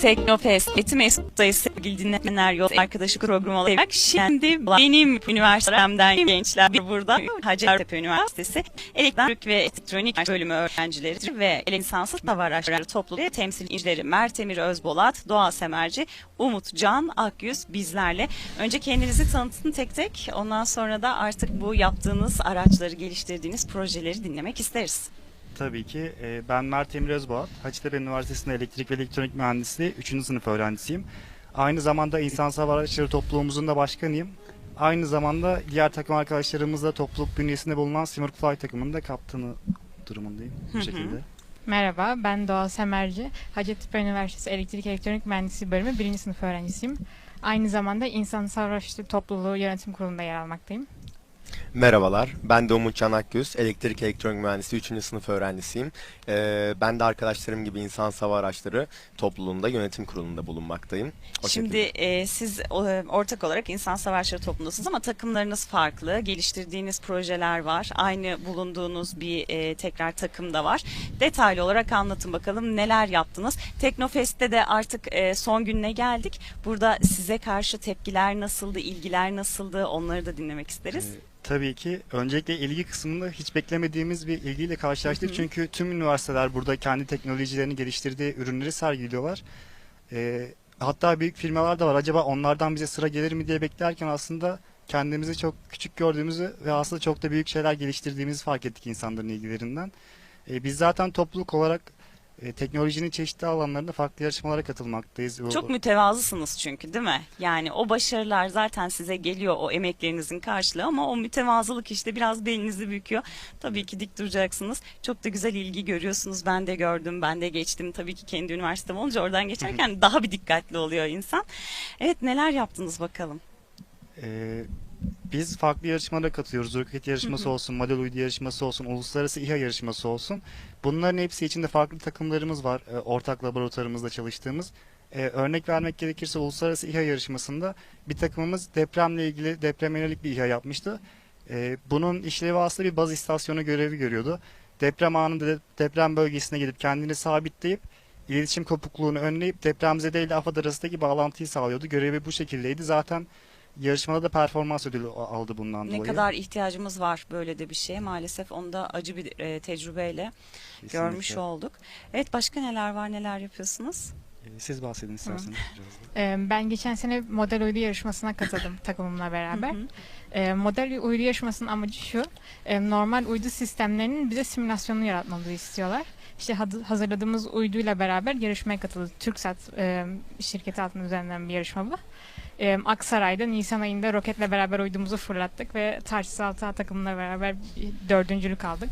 Teknofest Eğitim Mesut'tayız sevgili dinleyenler yol arkadaşı programı olarak şimdi benim üniversitemden gençler burada Hacettepe Üniversitesi Elektrik ve Elektronik bölümü öğrencileri ve lisanslı hava araçları topluluğu temsilcileri Mert Emir Özbolat, Doğa Semerci, Umut Can Akyüz bizlerle. Önce kendinizi tanıtın tek tek ondan sonra da artık bu yaptığınız araçları geliştirdiğiniz projeleri dinlemek isteriz. Tabii ki. Ee, Ben Mert Emir Özboğat. Hacettepe Üniversitesi'nde elektrik ve elektronik mühendisliği 3. sınıf öğrencisiyim. Aynı zamanda İnsansal Hava Araçları topluluğumuzun da başkanıyım. Aynı zamanda diğer takım arkadaşlarımızla topluluk bünyesinde bulunan Simurg Fly takımının da kaptanı durumundayım bu şekilde. Merhaba, ben Doğa Semerci. Hacettepe Üniversitesi Elektrik Elektronik Mühendisliği bölümü 1. sınıf öğrencisiyim. Aynı zamanda İnsansal Araçları Topluluğu Yönetim Kurulu'nda yer almaktayım. Merhabalar, ben de Umut Can Akgöz, Elektrik Elektronik Mühendisliği 3. sınıf öğrencisiyim. Ee, ben de arkadaşlarım gibi insan hava araçları topluluğunda yönetim kurulunda bulunmaktayım. O Şimdi şekilde. e, siz e, ortak olarak insan savaşları topluluğusunuz ama takımlarınız farklı. Geliştirdiğiniz projeler var. Aynı bulunduğunuz bir e, tekrar takım da var. Detaylı olarak anlatın bakalım neler yaptınız. Teknofest'te de artık e, son gününe geldik. Burada size karşı tepkiler nasıldı, ilgiler nasıldı onları da dinlemek isteriz. Ee, Tabii ki. Öncelikle ilgi kısmında hiç beklemediğimiz bir ilgiyle karşılaştık. Çünkü tüm üniversiteler burada kendi teknolojilerini geliştirdiği ürünleri sergiliyorlar. Ee, hatta büyük firmalar da var. Acaba onlardan bize sıra gelir mi diye beklerken aslında kendimizi çok küçük gördüğümüzü ve aslında çok da büyük şeyler geliştirdiğimizi fark ettik insanların ilgilerinden. Ee, biz zaten topluluk olarak e, teknolojinin çeşitli alanlarında farklı yarışmalara katılmaktayız. Çok mütevazısınız çünkü değil mi? Yani o başarılar zaten size geliyor o emeklerinizin karşılığı ama o mütevazılık işte biraz belinizi büküyor. Tabii ki dik duracaksınız. Çok da güzel ilgi görüyorsunuz. Ben de gördüm, ben de geçtim. Tabii ki kendi üniversitem olunca oradan geçerken daha bir dikkatli oluyor insan. Evet neler yaptınız bakalım? Ee, biz farklı yarışmalara katılıyoruz. Roket yarışması olsun, model uydu yarışması olsun, uluslararası İHA yarışması olsun. Bunların hepsi içinde farklı takımlarımız var. e, ortak laboratuvarımızda çalıştığımız. E, örnek vermek gerekirse uluslararası İHA yarışmasında bir takımımız depremle ilgili deprem yönelik bir İHA yapmıştı. E, bunun işlevi aslında bir baz istasyonu görevi görüyordu. Deprem anında de- deprem bölgesine gidip kendini sabitleyip iletişim kopukluğunu önleyip depremzede ile AFAD arasındaki bağlantıyı sağlıyordu. Görevi bu şekildeydi. Zaten yarışmada da performans ödülü aldı bundan Ne dolayı. kadar ihtiyacımız var böyle de bir şeye. Maalesef onu da acı bir e, tecrübeyle Kesinlikle. görmüş olduk. Evet başka neler var, neler yapıyorsunuz? Ee, Siz bahsedin isterseniz. Ee, Ben geçen sene model uydu yarışmasına katıldım takımımla beraber. Ee, Model uydu yarışmasının amacı şu, e, normal uydu sistemlerinin bize simülasyonunu yaratmamızı istiyorlar. İşte hazırladığımız uyduyla beraber yarışmaya katıldık. TürkSat e, şirketi altında düzenlenen bir yarışma bu. E, Aksaray'da Nisan ayında roketle beraber uydumuzu fırlattık ve Tarsis Altı takımla beraber dördüncülük aldık.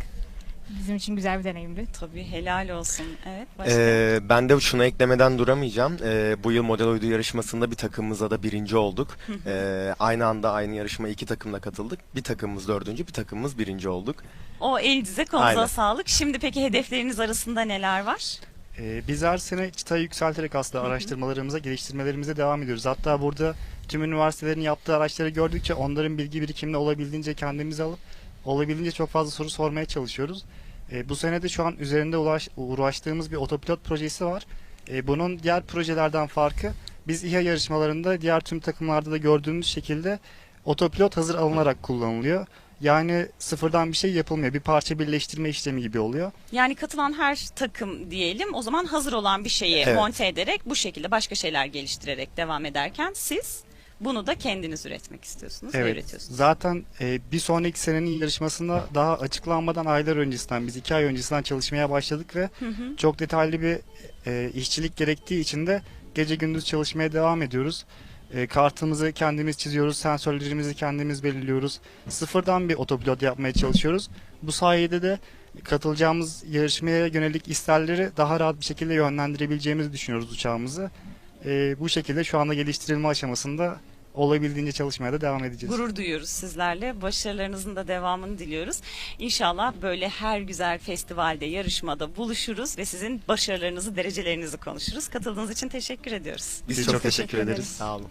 Bizim için güzel bir deneyimdi. Tabii helal olsun. Evet başka? Ee, ben de şunu eklemeden duramayacağım. Ee, bu yıl model uydu yarışmasında bir takımımızda da birinci olduk. Ee, aynı anda aynı yarışmaya iki takımla katıldık. Bir takımımız dördüncü, bir takımımız birinci olduk. O elinize Aynen. sağlık. Şimdi peki hedefleriniz arasında neler var? Ee, biz her sene çıtayı yükselterek aslında araştırmalarımıza, geliştirmelerimize devam ediyoruz. Hatta burada tüm üniversitelerin yaptığı araçları gördükçe onların bilgi birikimini olabildiğince kendimize alıp olabildiğince çok fazla soru sormaya çalışıyoruz. Ee, bu sene de şu an üzerinde ulaş, uğraştığımız bir otopilot projesi var. Ee, bunun diğer projelerden farkı biz İHA yarışmalarında diğer tüm takımlarda da gördüğümüz şekilde otopilot hazır alınarak kullanılıyor. Yani sıfırdan bir şey yapılmıyor. Bir parça birleştirme işlemi gibi oluyor. Yani katılan her takım diyelim o zaman hazır olan bir şeyi Evet. monte ederek bu şekilde başka şeyler geliştirerek devam ederken siz bunu da kendiniz üretmek istiyorsunuz ve üretiyorsunuz. Zaten e, bir sonraki senenin yarışmasında daha açıklanmadan aylar öncesinden biz iki ay öncesinden çalışmaya başladık ve çok detaylı bir e, işçilik gerektiği için de gece gündüz çalışmaya devam ediyoruz. E, kartımızı kendimiz çiziyoruz, sensörlerimizi kendimiz belirliyoruz. Sıfırdan bir otopilot yapmaya çalışıyoruz. Bu sayede de katılacağımız yarışmaya yönelik isterleri daha rahat bir şekilde yönlendirebileceğimizi düşünüyoruz uçağımızı. E, bu şekilde şu anda geliştirilme aşamasında olabildiğince çalışmaya da devam edeceğiz. Gurur duyuyoruz sizlerle. Başarılarınızın da devamını diliyoruz. İnşallah böyle her güzel festivalde, yarışmada buluşuruz ve sizin başarılarınızı, derecelerinizi konuşuruz. Katıldığınız için teşekkür ediyoruz. Biz, Biz çok, çok teşekkür teşekkür ederiz. ederiz. Sağ olun.